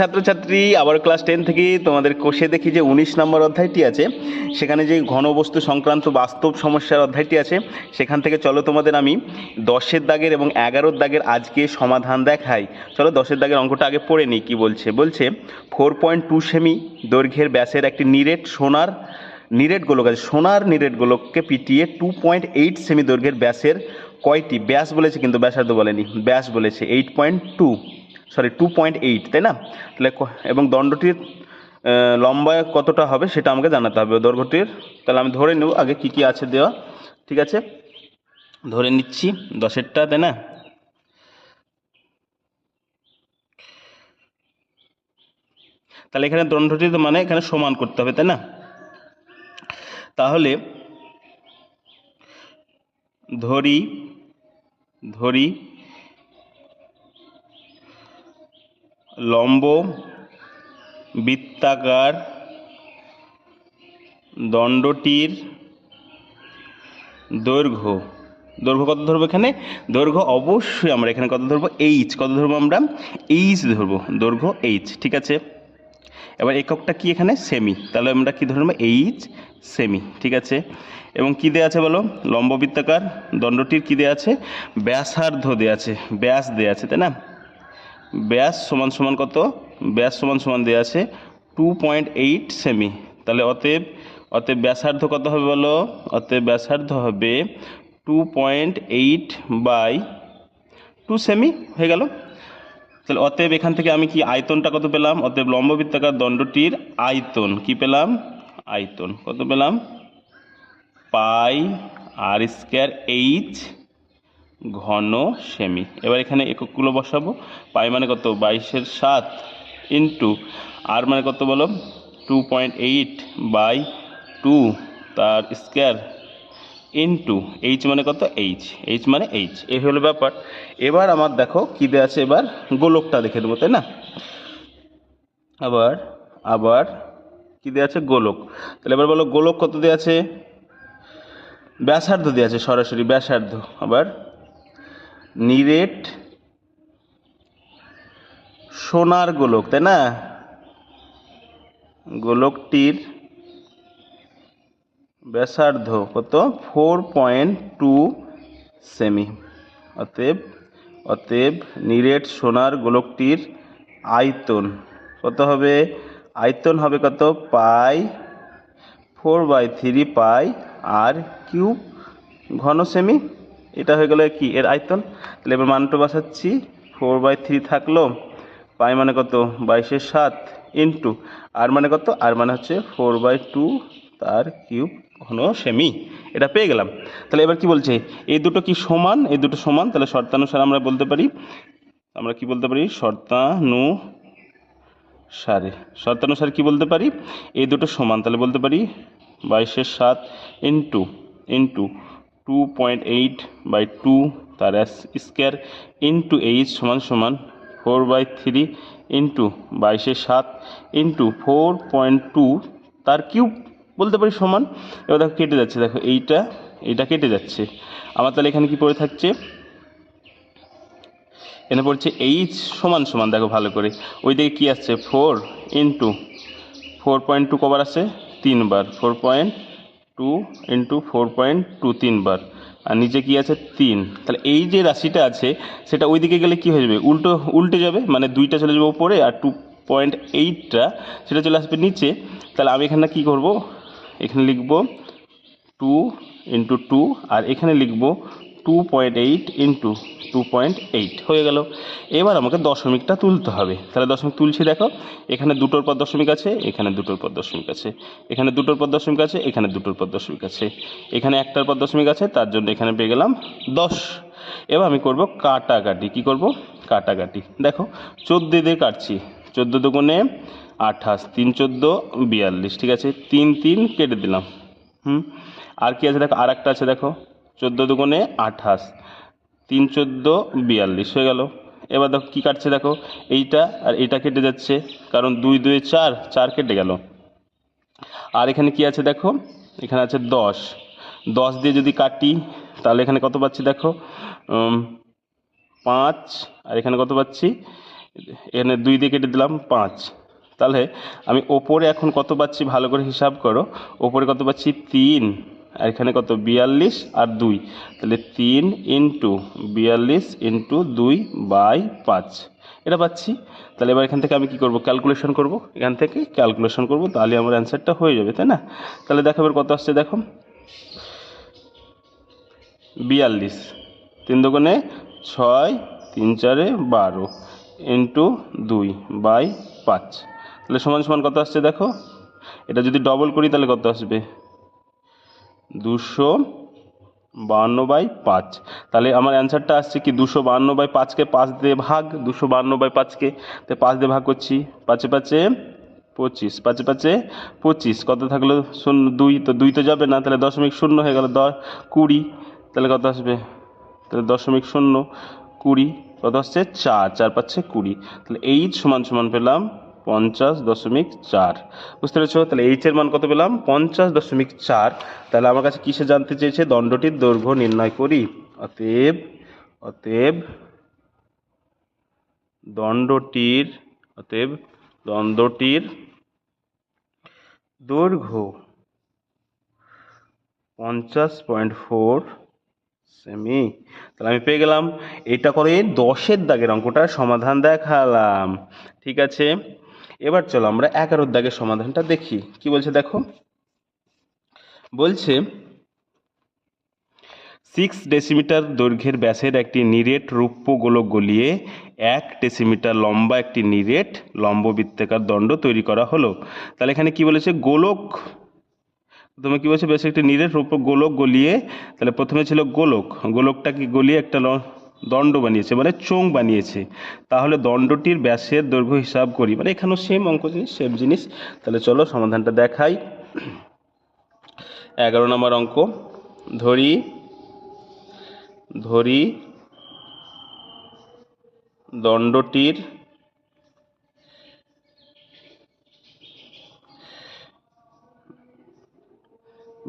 ছাত্রছাত্রী, আবার class ten থেকে তোমাদের কোষে দেখি যে উনিশ নম্বর অধ্যায়টি আছে। সেখানে যে ঘনবস্তু সংক্রান্ত বাস্তব সমস্যার অধ্যায়টি আছে, সেখান থেকে চলো তোমাদের আমি দশের দাগের এবং এগারোর দাগের আজকে সমাধান দেখাই। চলো দশের দাগের অঙ্কটা আগে পড়ে নিই, কী বলছে? বলছে, ফোর পয়েন্ট টু সেমি দৈর্ঘ্যের ব্যাসের একটি নিরেট সোনার, নিরেট গোলক আছে, সোনার নিরেট গোলককে পিটিয়ে টু পয়েন্ট এইট সেমি দৈর্ঘ্যের ব্যাসের কয়টি? ব্যাস বলেছে কিন্তু ব্যাসার্ধ বলেনি, ব্যাস বলেছে eight point two sorry two point eight তাই না? তাহলে এবং দণ্ডটির আহ, লম্বা কতটা হবে সেটা আমাকে জানাতে হবে দৈর্ঘ্যটির। তাহলে আমি ধরে নেব আগে কি কি আছে দেওয়া ঠিক আছে? ধরে নিচ্ছি দশেরটা তাই না? তাহলে এখানে দণ্ডটি মানে এখানে সমান করতে হবে তাই না? তাহলে ধরি ধরি লম্ব, বৃত্তাকার, দণ্ডটির দৈর্ঘ্য। দৈর্ঘ্য কত ধরবো এখানে? দৈর্ঘ্য অবশ্যই আমরা এখানে কত ধরবো? এইচ কত ধরবো আমরা? এইচ ধরবো। দৈর্ঘ্য এইচ ঠিক আছে? এবার এককটা কি এখানে? সেমি তাহলে আমরা কি ধরবো এইচ সেমি ঠিক আছে? এবং কি দেওয়া আছে বলো? লম্ব বৃত্তাকার, দণ্ডটির কি দেওয়া আছে? ব্যাসার্ধ দেওয়া আছে। ব্যাস দেওয়া আছে, তাই না? ব্যাস সমান সমান কত? ব্যাস সমান সমান দেওয়া আছে টু পয়েন্ট এইট সেমি তাহলে অতএব অতএব ব্যাসার্ধ কত হবে বলো? অতএব ব্যাসার্ধ হবে two point eight by two semi হয়ে গেল। তাহলে অতএব এখান থেকে আমি কি আয়তনটা কত পেলাম? অতএব লম্ববৃত্তাকার দণ্ডটির আয়তন কি পেলাম? আয়তন কত পেলাম? পাই আর স্কোয়ার এইচ ঘন সেমি। এবার এখানে এককগুলো বসাবো। পাই মানে কত? বাইশের সাত ইন্টু আর মানে কত বলো? Two point eight by two তার স্কোয়ার ইন্টু এইচ মানে কত? এইচ। এইচ মানে এইচ। এই হলো ব্যাপার। এবার আমার দেখো কী দেওয়া আছে এবার? গোলকটা দেখে দেবো তাই না? আবার আবার কী দেওয়া আছে? গোলক। তাহলে এবার বলো, গোলক কত দেওয়া আছে? ব্যাসার্ধ দেওয়া আছে সরাসরি, ব্যাসার্ধ। আবার নিরেট সোনার গোলক, তাই না? গোলকটির ব্যাসার্ধ কত? ফোর পয়েন্ট টু সেমি অতএব অতএব নিরেট সোনার গোলকটির আয়তন কত হবে? আয়তন হবে কত? Pi four by three pi R cube ঘন সেমি এটা হয়ে গেল কি? এর আয়তন? তাহলে এবার মানটা বসাচ্ছি। ফোর বাই থ্রি থাকল, পাই মানে কত? বাইশের সাত ইন্টু আর মানে কত? আর মানে হচ্ছে ফোর বাই টু তার কিউব ঘন সেমি। এটা পেয়ে গেলাম। তাহলে এবার কি বলছে? এই দুটো কি সমান? এই দুটো সমান? তাহলে শর্তানুসারে আমরা বলতে পারি, আমরা কি বলতে পারি? শর্তানু সারে। শর্তানুসারে কি বলতে পারি? এই দুটো সমান। তাহলে বলতে পারি বাইশের সাত into into two point eight by two তার স্কোয়ার ইন্টু এইচ সমান সমান ফোর বাই থ্রি ইন্টু বাইশের সাত ইন্টু ফোর পয়েন্ট টু তার কিউব বলতে পারি সমান। এবার দেখো কেটে যাচ্ছে, দেখো এইটা এইটা কেটে যাচ্ছে। আমার তাহলে এখানে কি পড়ে থাকছে? এখানে পড়ছে এইচ সমান সমান, দেখো ভালো করে। ওই দিকে কী আসছে? Four into four point two কবার আছে তিনবার। Four point two into four point two তিনবার। আর নিচে কি আছে? তিন। তাহলে এই যে রাশিটা আছে, সেটা ওই দিকে গেলে কি হয়ে যাবে? উল্টো, উল্টে যাবে মানে দুইটা চলে যাবে উপরে আর টু পয়েন্ট এইটটা, সেটা চলে আসবে নিচে। তাহলে আমি এখানে কি করব? এখানে লিখব টু ইন্টু টু, আর এখানে লিখব two point eight into two point eight হয়ে গেল। এবার আমাকে দশমিকটা তুলতে হবে। তাহলে দশমিক তুলছি দেখো। এখানে দুটোর পর দশমিক আছে, এখানে দুটোর পর দশমিক আছে। এখানে দুটোর পর দশমিক আছে, এখানে দুটোর পর দশমিক আছে। এখানে একটার পর দশমিক আছে, তার জন্য এখানে পেয়ে গেলাম দশ। এবার আমি করব কাটাকাটি। কি করব? কাটাকাটি। দেখো, চোদ্দ দিয়ে কাটছি। চোদ্দ দুগুণে আঠাশ, তিন চোদ্দ, বিয়াল্লিশ। ঠিক আছে, তিন তিন কেটে দিলাম। হুম? আর কি আছে দেখো? আর একটা আছে দেখো। চোদ্দ দুগুণে আঠাশ, তিন চোদ্দ বিয়াল্লিশ হয়ে গেল। এবার দেখো কী কাটছে দেখো, এইটা আর এটা কেটে যাচ্ছে, কারণ দুই দুই, চার চার কেটে গেল। আর এখানে কি আছে দেখো, এখানে আছে দশ। দশ দিয়ে যদি কাটি, তাহলে এখানে কত পাচ্ছি দেখো পাঁচ, আর এখানে কত পাচ্ছি, এখানে দুই দিয়ে কেটে দিলাম পাঁচ। তাহলে আমি ওপরে এখন কত পাচ্ছি ভালো করে হিসাব করো, ওপরে কত পাচ্ছি তিন আর এখানে কত? বিয়াল্লিশ আর দুই। তাহলে তিন ইন্টু বিয়াল্লিশ ইন্টু দুই বাই পাঁচ। এটা পাচ্ছি। তাহলে এবার এখান থেকে আমি কি করব? ক্যালকুলেশন করব। এখান থেকে ক্যালকুলেশন করব, তাহলে আমার অ্যান্সারটা হয়ে যাবে, তাই না? তাহলে দেখো এবার কত আসছে, দেখো। বিয়াল্লিশ। তিন দোকানে ছয়, তিন চারে বারো ইন্টু দুই বাই পাঁচ। তাহলে সমান সমান কত আসছে, দেখো? এটা যদি ডবল করি, তাহলে কত আসবে? দুশো বাহান্ন বাই পাঁচ। তাহলে আমার অ্যান্সারটা আসছে কি দুশো বাহান্ন বাই পাঁচকে পাঁচ দিয়ে ভাগ, দুশো বাহান্ন বাই পাঁচকে তো পাঁচ দিয়ে ভাগ করছি। পাঁচে পাঁচে পঁচিশ, পাঁচে পাঁচে পঁচিশ। কত থাকল? শূন্য, দুই, তো দুই তো যাবে না, তাহলে দশমিক শূন্য হয়ে গেল দশ, কুড়ি। তাহলে কত আসবে? তাহলে দশমিক শূন্য, কুড়ি। কত আসছে? চার চার পাচ্ছে কুড়ি। তাহলে এইচ সমান সমান পেলাম পঞ্চাশ দশমিক চার। বুঝতে পেরেছ? তাহলে এইচের মান কত পেলাম? পঞ্চাশ দশমিক চার। তাহলে আমার কাছে কিসে জানতে চেয়েছে? দণ্ডটির দৈর্ঘ্য নির্ণয় করি। অতএব অতএব দণ্ডটির অতএব দণ্ডটির দৈর্ঘ্য পঞ্চাশ পয়েন্ট ফোর সেমি। তাহলে আমি পেয়ে গেলাম। এটা করে দশের দাগের অঙ্কটার সমাধান দেখালাম। ঠিক আছে? এবার চলো আমরা এগারোর দাগের সমাধানটা দেখি। কি বলছে দেখো? বলছে সিক্স ডেসিমিটার দৈর্ঘ্যের ব্যাসের একটি নিরেট রূপ্য গোলক গলিয়ে এক ডেসিমিটার লম্বা একটি নিরেট লম্ব বৃত্তাকার দণ্ড তৈরি করা হলো। তাহলে এখানে কি বলেছে? গোলক, প্রথমে কি বলছে? বেশ একটি নিরেট রূপ গোলক গলিয়ে, তাহলে প্রথমে ছিল গোলক। গোলকটাকে গলিয়ে একটা দণ্ড বানিয়েছে মানে চোং বানিয়েছে। তাহলে দণ্ডটির ব্যাসের দৈর্ঘ্য হিসাব করি মানে এখানেও সেম অঙ্ক জিনিস সেম জিনিস। তাহলে চলো সমাধানটা দেখাই। এগারো নম্বর অঙ্ক। ধরি ধরি দণ্ডটির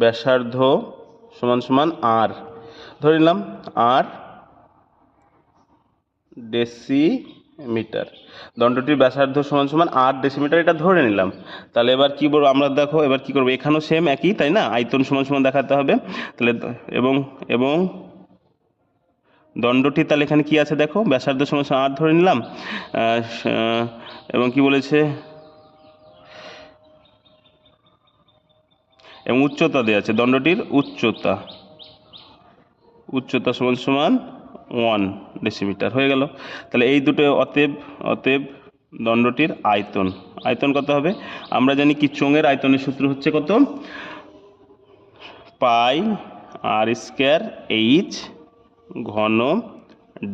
ব্যাসার্ধ সমান সমান আর ধরে নিলাম আর ডেসিমিটার দণ্ডটির ব্যাসার্ধ সমান সমান আট ডেসিমিটার এটা ধরে নিলাম। তাহলে এবার কি বলব, আমরা দেখো, এবার কি করব? এখানেও সেম একই, তাই না? আয়তন সমান সমান দেখাতে হবে। তাহলে এবং এবং দণ্ডটি তাহলে এখানে কি আছে দেখো? ব্যাসার্ধ সমান সমান আট ধরে নিলাম। এবং কি বলেছে? এবং উচ্চতা দেওয়া আছে। দণ্ডটির উচ্চতা। উচ্চতা সমান সমান ওয়ান ডেসিমিটার হয়ে গেল। তাহলে এই দুটো অতএব অতএব দণ্ডটির আয়তন। আয়তন কত হবে? আমরা জানি কি চোঙের আয়তনের সূত্র হচ্ছে কত? পাই আর স্কোয়ার এইচ ঘন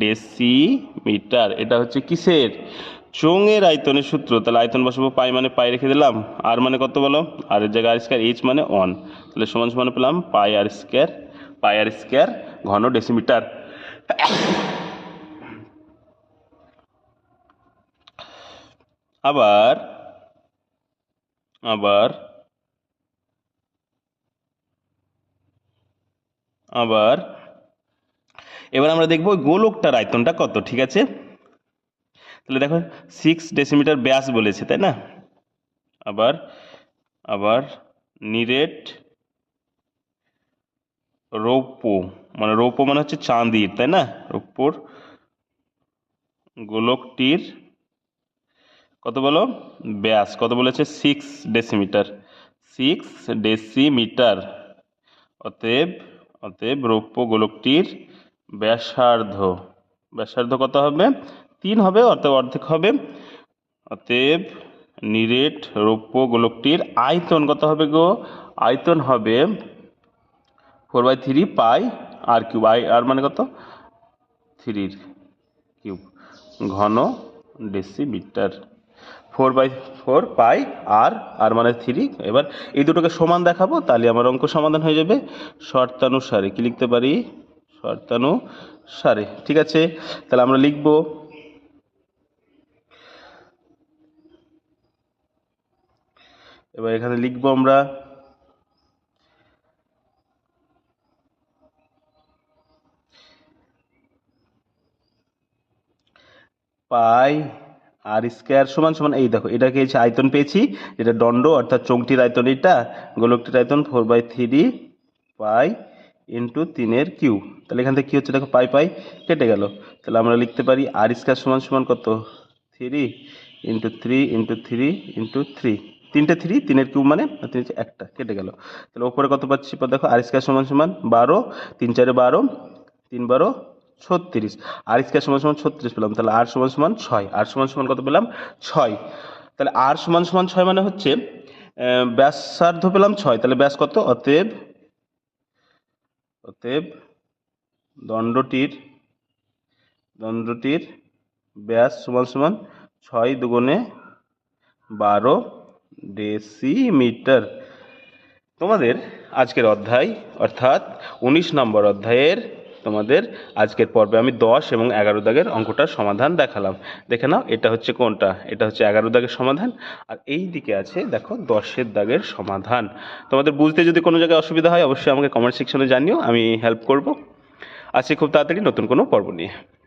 ডেসিমিটার এটা হচ্ছে কিসের? চোঙের আয়তনের সূত্র। তাহলে আয়তন বসাবো পাই মানে পাই রেখে দিলাম। আর মানে কত বলো? আর এর জায়গায় আর স্কোয়ার এইচ মানে ওয়ান তাহলে সমান সমান পেলাম pi r square, pi r square ঘন ডেসিমিটার আবার আবার আবার। এবার আমরা দেখব গোলকটার আয়তনটা কত, ঠিক আছে? তাহলে দেখো সিক্স ডেসিমিটার ব্যাস বলেছে, তাই না? আবার আবার, নিরেট রৌপ্য মানে রৌপ্য মানে হচ্ছে চাঁদির, তাই না? রৌপ্যর গোলকটির কত বলো? ব্যাস, কত বলেছে? সিক্স ডেসিমিটার সিক্স ডেসিমিটার অতএব অতএব রৌপ্য গোলকটির ব্যাসার্ধ ব্যাসার্ধ কত হবে? তিন হবে অর্থাৎ অর্ধেক হবে। অতএব নিরেট রৌপ্য গোলকটির আয়তন কত হবে গো? আয়তন হবে four by three pi R cube, I, আর মানে কত? থ্রির কিউব, ঘন decimetre. Four by four pi R R মানে থ্রি। এবার এই দুটোকে সমান দেখাবো, তাহলে আমার অঙ্ক সমাধান হয়ে যাবে। শর্তানুসারে কি লিখতে পারি? শর্তানুসারে, ঠিক আছে? তাহলে আমরা লিখব এবার এখানে লিখব আমরা পাই আর স্কোয়ার সমান সমান, এই দেখো এটাকে হচ্ছে আয়তন পেয়েছি? এটা দণ্ড, অর্থাৎ চৌকটির আয়তন এটা, গোলকটির আয়তন four by three pi into তিনের কিউ তাহলে এখান থেকে কী হচ্ছে দেখো পাই পাই কেটে গেল। তাহলে আমরা লিখতে পারি আর স্কোয়ার সমান সমান কত? Three into three into three into three তিনটে থ্রি তিনের কিউব মানে তিন একটা, কেটে গেল। তাহলে ওপরে কত পাচ্ছি? দেখো আর স্কোয়ার সমান সমান বারো, তিন চারে বারো, তিন বারো ছত্রিশ। আর স্কোয়ার সমান সমান ছত্রিশ পেলাম, তাহলে আর সমান সমান ছয়। আর সমান সমান কত পেলাম? ছয়। তাহলে আর সমান সমান ছয় মানে হচ্ছে ব্যাসার্ধ পেলাম ছয়। তাহলে ব্যাস কত? অতএব অতএব দণ্ডটির দণ্ডটির ব্যাস সমান সমান ছয় দুগুণে বারো ডেসিমিটার। তোমাদের আজকের অধ্যায়, অর্থাৎ উনিশ নম্বর অধ্যায়ের তোমাদের আজকের পর্বে আমি দশ এবং এগারো দাগের অঙ্কটার সমাধান দেখালাম। দেখে নাও, এটা হচ্ছে কোনটা? এটা হচ্ছে এগারো দাগের সমাধান। আর এই দিকে আছে, দেখো, দশের দাগের সমাধান। তোমাদের বুঝতে যদি কোনো জায়গায় অসুবিধা হয়, অবশ্যই আমাকে কমেন্ট সেকশনে জানিও, আমি হেল্প করব। আজকে খুব তাড়াতাড়ি নতুন কোনো পর্ব নিয়ে।